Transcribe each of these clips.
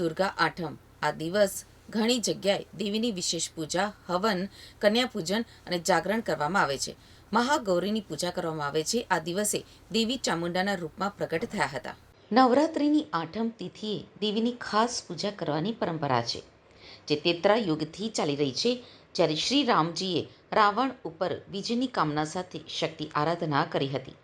દુર્ગા આઠમ. આ દિવસ ઘણી જગ્યાએ દેવીની વિશેષ પૂજા, હવન કન્યા પૂજન અને જાગરણ કરવામાં આવે છે. મહાગૌરીની પૂજા કરવામાં આવે છે. આ દિવસે દેવી ચામુંડાના રૂપમાં પ્રગટ થયા હતા. નવરાત્રિની આઠમ તિથિએ દેવીની ખાસ પૂજા કરવાની પરંપરા છે, જે તેત્રા યુગથી ચાલી રહી છે, જ્યારે શ્રી રામજીએ રાવણ ઉપર વિજયની કામના સાથે શક્તિ આરાધના કરી હતી.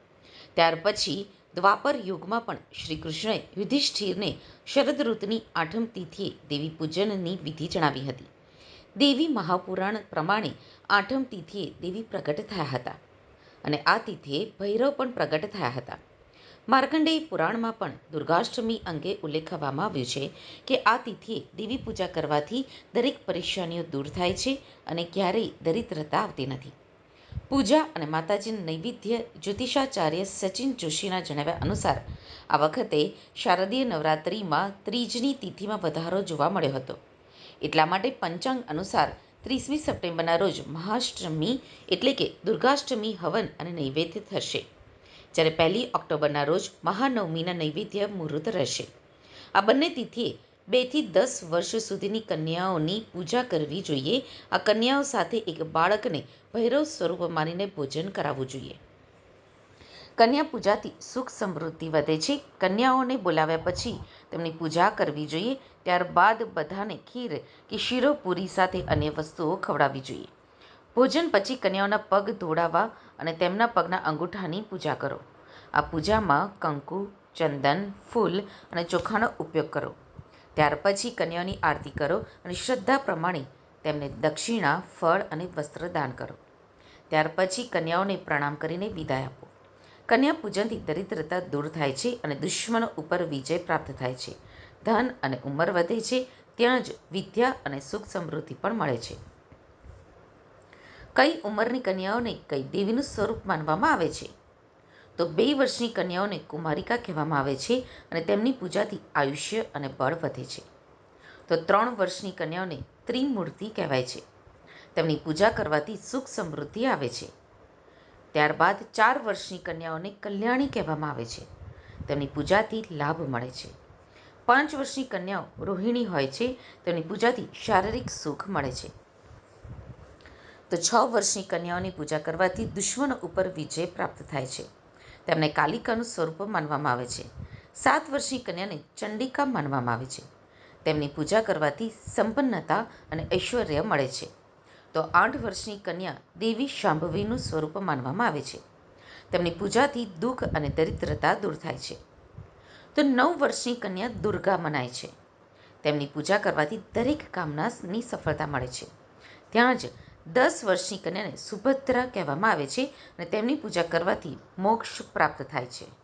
ત્યાર પછી દ્વાપર યુગમાં પણ શ્રી કૃષ્ણએ યુધિષ્ઠિરને શરદ ઋતુની આઠમ તિથિએ દેવી પૂજનની વિધિ જણાવી હતી. દેવી મહાપુરાણ પ્રમાણે આઠમ તિથિએ દેવી પ્રગટ થયા હતા અને આ તિથિએ ભૈરવ પણ પ્રગટ થયા હતા. માર્કંડેય પુરાણમાં પણ દુર્ગાષ્ટમી અંગે ઉલ્લેખવામાં આવ્યું છે કે આ તિથિએ દેવી પૂજા કરવાથી દરેક પરેશાનીઓ દૂર થાય છે અને ક્યારેય દરિદ્રતા આવતી નથી. પૂજા અને માતાજીનું નૈવેદ્ય જ્યોતિષાચાર્ય સચિન જોશીના જણાવ્યા અનુસાર, આ વખતે શારદીય નવરાત્રિમાં ત્રીજની તિથિમાં વધારો જોવા મળ્યો હતો. એટલા માટે પંચાંગ અનુસાર ત્રીસમી સપ્ટેમ્બરના રોજ મહાષ્ટમી એટલે કે દુર્ગાષ્ટમી હવન અને નૈવેદ્ય થશે, જ્યારે પહેલી ઓક્ટોબરના રોજ મહાનવમીના નૈવેદ્ય મુહૂર્ત રહેશે. આ બંને તિથિએ બેથી દસ વર્ષ સુધીની કન્યાઓની પૂજા કરવી જોઈએ. આ કન્યાઓ સાથે એક બાળકને ભૈરવ સ્વરૂપ માનીને ભોજન કરાવવું જોઈએ. કન્યા પૂજાથી સુખ સમૃદ્ધિ વધે છે. કન્યાઓને બોલાવ્યા પછી તેમની પૂજા કરવી જોઈએ. ત્યારબાદ બધાને ખીર કે શીરો પૂરી સાથે અન્ય વસ્તુઓ ખવડાવવી જોઈએ. ભોજન પછી કન્યાઓના પગ ધોડાવા અને તેમના પગના અંગૂઠાની પૂજા કરો. આ પૂજામાં કંકુ, ચંદન, ફૂલ અને ચોખાનો ઉપયોગ કરો. ત્યાર પછી કન્યાઓની આરતી કરો અને શ્રદ્ધા પ્રમાણે તેમને દક્ષિણા, ફળ અને વસ્ત્ર દાન કરો. ત્યાર પછી કન્યાઓને પ્રણામ કરીને વિદાય આપો. કન્યા પૂજનથી દરિદ્રતા દૂર થાય છે અને દુશ્મનો ઉપર વિજય પ્રાપ્ત થાય છે. ધન અને ઉંમર વધે છે, ત્યાં જ વિદ્યા અને સુખ સમૃદ્ધિ પણ મળે છે. કઈ ઉંમરની કન્યાઓને કઈ દેવીનું સ્વરૂપ માનવામાં આવે છે? તો બે વર્ષની કન્યાઓને કુમારિકા કહેવામાં આવે છે અને તેમની પૂજાથી આયુષ્ય અને બળ વધે છે. તો ત્રણ વર્ષની કન્યાઓને ત્રિમૂર્તિ કહેવાય છે. તેમની પૂજા કરવાથી સુખ સમૃદ્ધિ આવે છે. ત્યારબાદ ચાર વર્ષની કન્યાઓને કલ્યાણી કહેવામાં આવે છે. તેમની પૂજાથી લાભ મળે છે. પાંચ વર્ષની કન્યાઓ રોહિણી હોય છે. તેમની પૂજાથી શારીરિક સુખ મળે છે. તો છ વર્ષની કન્યાઓની પૂજા કરવાથી દુશ્મનો ઉપર વિજય પ્રાપ્ત થાય છે. તેમને કાલિકાનું સ્વરૂપ માનવામાં આવે છે. સાત વર્ષની કન્યાને ચંડિકા માનવામાં આવે છે. તેમની પૂજા કરવાથી સંપન્નતા અને ઐશ્વર્ય મળે છે. તો આઠ વર્ષની કન્યા દેવી શાંભવીનું સ્વરૂપ માનવામાં આવે છે. તેમની પૂજાથી દુઃખ અને દરિદ્રતા દૂર થાય છે. તો નવ વર્ષની કન્યા દુર્ગા મનાય છે. તેમની પૂજા કરવાથી દરેક કામનાની સફળતા મળે છે. ત્યાં જ દસ વર્ષની કન્યાને સુભદ્રા કહેવામાં આવે છે અને તેમની પૂજા કરવાથી મોક્ષ પ્રાપ્ત થાય છે.